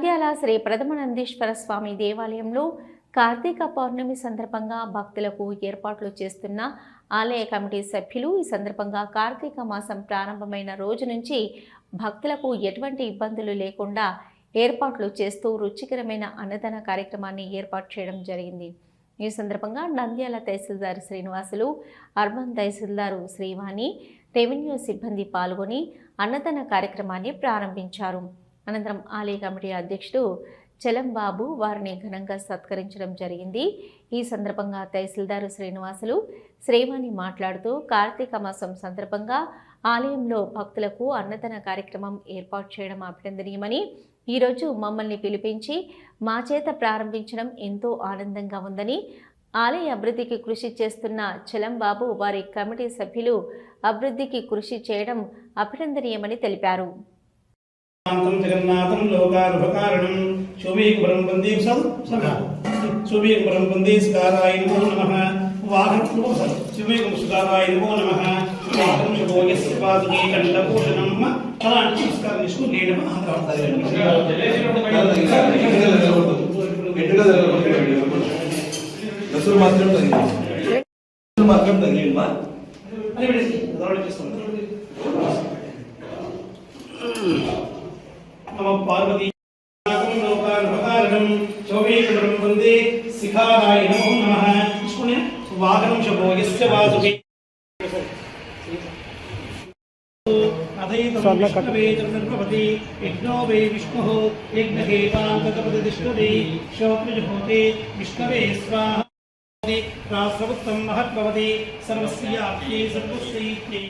నంద్యాల శ్రీ ప్రథమ నందీశ్వర స్వామి దేవాలయంలో కార్తీక పౌర్ణమి సందర్భంగా భక్తులకు ఏర్పాట్లు చేస్తున్న ఆలయ కమిటీ సభ్యులు ఈ సందర్భంగా కార్తీక మాసం ప్రారంభమైన రోజు నుంచి భక్తులకు ఎటువంటి ఇబ్బందులు లేకుండా ఏర్పాట్లు చేస్తూ రుచికరమైన అన్నదాన కార్యక్రమాన్ని ఏర్పాటు చేయడం జరిగింది. ఈ సందర్భంగా నంద్యాల తహసీల్దార్ శ్రీనివాసులు అర్బన్ తహసీల్దారు శ్రీవాణి రెవెన్యూ సిబ్బంది పాల్గొని అన్నదాన కార్యక్రమాన్ని ప్రారంభించారు. అనంతరం ఆలయ కమిటీ అధ్యక్షుడు చలంబాబు వారిని ఘనంగా సత్కరించడం జరిగింది. ఈ సందర్భంగా తహసీల్దారు శ్రీనివాసులు శ్రీవాణి మాట్లాడుతూ కార్తీక మాసం సందర్భంగా ఆలయంలో భక్తులకు అన్నదాన కార్యక్రమం ఏర్పాటు చేయడం అభినందనీయమని ఈరోజు మమ్మల్ని పిలిపించి మా చేత ప్రారంభించడం ఎంతో ఆనందంగా ఉందని ఆలయ అభివృద్ధికి కృషి చేస్తున్న చలంబాబు వారి కమిటీ సభ్యులు అభివృద్ధికి కృషి చేయడం అభినందనీయమని తెలిపారు. జగన్నాథం లోకారుభకారణం శోభీకురం వందే సద్ శోభీకురం వందే స్కారాయ నమో నమః. వాహనం స్కారాయ నమో నమః. వాహనం శుభోయస్య పాదుకే కండభూషణం అలాంటి నమస్కారం చేసుకుని నేను దసరు మాత్రం దసరు మాత్రం పెట్టేసి అదొకటి చేస్తాను चौबीस ब्रह्मन्दे शिखाराय नमो नमः। इसको ने वागनम शबो यस्य वासुके। चतुर्भवति यज्ञो वै विष्णुः। यज्ञहेतान्तकपतिष्ठति शोकृजभूते विष्णवे स्वाहा। प्रासवत्तं महद्भवति। सर्वस्य सर्वस्यैत्यै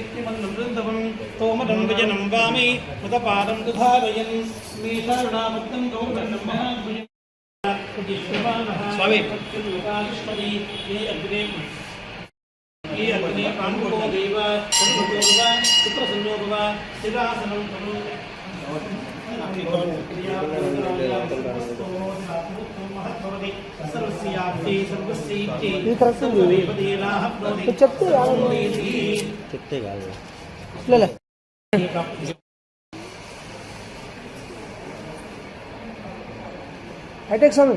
శక్తిమన్నం బృందవం తోమరం విజనం వామి మృతపాదం దుధారయన్ మేషారుణామగ్నం గౌరవం మహాభుజం స్వామి. ఏ అగ్నే ఏ అగ్నే పాండుకో దేవ సంయోగవ పుత్ర చెప్తే చెప్తే కాదు హైటెక్ స్వామి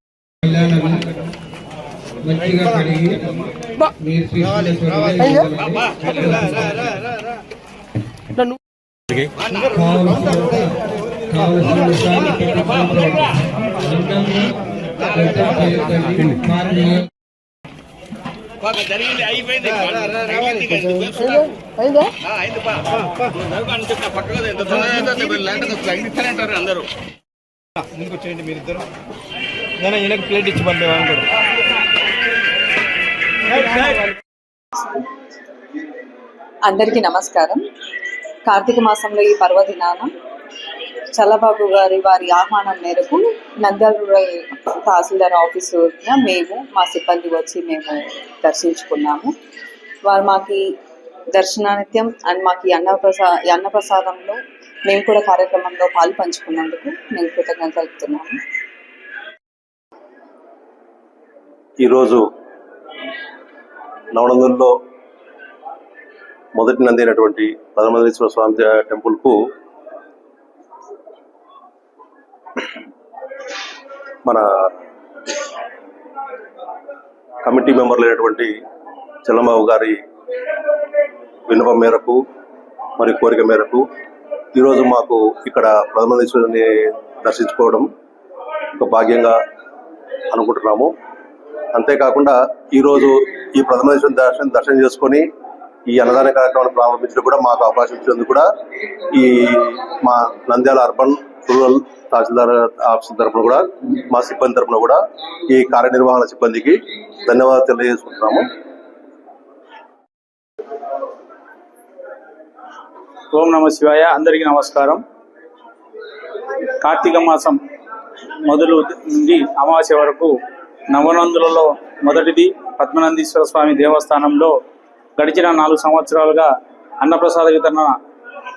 అందంగా వ్యక్తం చేయకండి. కారణం పాప జరిగింది అయిపోయింది. అయింది కదా, అయిందా? ఆ, అయింది పా నడుగు అని చెప్పిన పక్కగా ఎంత తొందరగా మీరు లేకపోతే అందరూ. ముందుకు వచ్చేయండి మీరిద్దరు. నేను ఈయనకి ప్లేట్ ఇచ్చి కూడా. అందరికీ నమస్కారం. కార్తీక మాసంలో ఈ పర్వదినాన చల్లబాబు గారి వారి ఆహ్వానం మేరకు నంద్యాల రూరల్ తహసీల్దార్ ఆఫీసు మేము మా సిబ్బంది వచ్చి మేము దర్శించుకున్నాము. వారు మాకు దర్శనానిత్యం అండ్ మాకు ఈ అన్నప్రసా అన్నప్రసాదంలో మేము కూడా కార్యక్రమంలో పాలు పంచుకున్నందుకు మేము కృతజ్ఞత తెలుపుతున్నాము. ఈరోజు నవనందుల్లో మొదటి నంది అయినటువంటి స్వామి టెంపుల్కు మన కమిటీ మెంబర్లు అయినటువంటి చల్లబాబు గారి విన్నపం మేరకు మరి కోరిక మేరకు ఈరోజు మాకు ఇక్కడ ప్రధానమంత్రి దర్శించుకోవడం ఒక భాగ్యంగా అనుకుంటున్నాము. అంతేకాకుండా ఈరోజు ఈ ప్రథమ దర్శనం దర్శనం చేసుకొని ఈ అన్నదాన కార్యక్రమాన్ని ప్రారంభించడం కూడా మాకు అవకాశం ఇచ్చినందుకు కూడా ఈ మా నంద్యాల అర్బన్ రూరల్ తహసీల్దార్ ఆఫీస్ తరఫున కూడా మా సిబ్బంది తరఫున కూడా ఈ కార్యనిర్వహణ సిబ్బందికి ధన్యవాదాలు తెలియజేసుకుంటున్నాము. ఓం నమ శివాయ అందరికీ నమస్కారం. కార్తీక మాసం మొదలు నుండి అమావాస్య వరకు నవనందులలో మొదటిది పద్మనందీశ్వర స్వామి దేవస్థానంలో గడిచిన నాలుగు సంవత్సరాలుగా అన్నప్రసాద వితరణ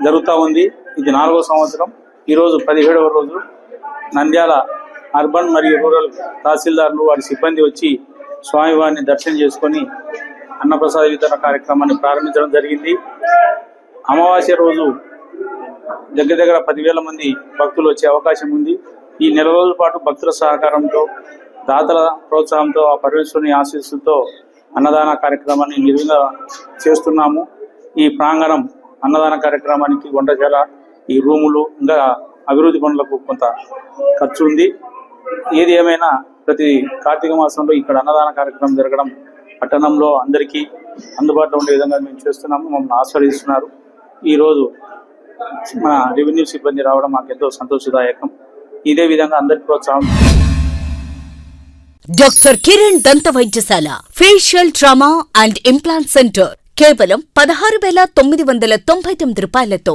జరుగుతూ ఉంది. ఇది నాలుగో సంవత్సరం. ఈరోజు పదిహేడవ రోజు నంద్యాల అర్బన్ మరియు రూరల్ తహసీల్దార్లు వారి సిబ్బంది వచ్చి స్వామివారిని దర్శనం చేసుకొని అన్నప్రసాద వితరణ కార్యక్రమాన్ని ప్రారంభించడం జరిగింది. అమావాస్య రోజు దగ్గర దగ్గర పదివేల మంది భక్తులు వచ్చే అవకాశం ఉంది. ఈ నెల రోజుల పాటు భక్తుల సహకారంతో దాతల ప్రోత్సాహంతో ఆ పరమేశ్వరుని ఆశీస్సులతో అన్నదాన కార్యక్రమాన్ని నిర్విఘ్నంగా చేస్తున్నాము. ఈ ప్రాంగణం అన్నదాన కార్యక్రమానికి వంటశాల ఈ రూములు ఇంకా అభివృద్ధి పనులకు కొంత ఖర్చు ఉంది ఏది ఏమైనా ప్రతి కార్తీక మాసంలో ఇక్కడ అన్నదాన కార్యక్రమం జరగడం పట్టణంలో అందరికీ అందుబాటులో ఉండే విధంగా మేము చేస్తున్నాము మమ్మల్ని ఆస్వాదిస్తున్నారు ఈరోజు మన రెవెన్యూ సిబ్బంది రావడం మాకు ఎంతో సంతోషదాయకం. ఇదే విధంగా అందరి ప్రోత్సాహం. డాక్టర్ కిరణ్ దంత వైద్యశాల facial trauma and implant centre కేవలం పదహారు వేల తొమ్మిది వందల తొంభై తొమ్మిది రూపాయలతో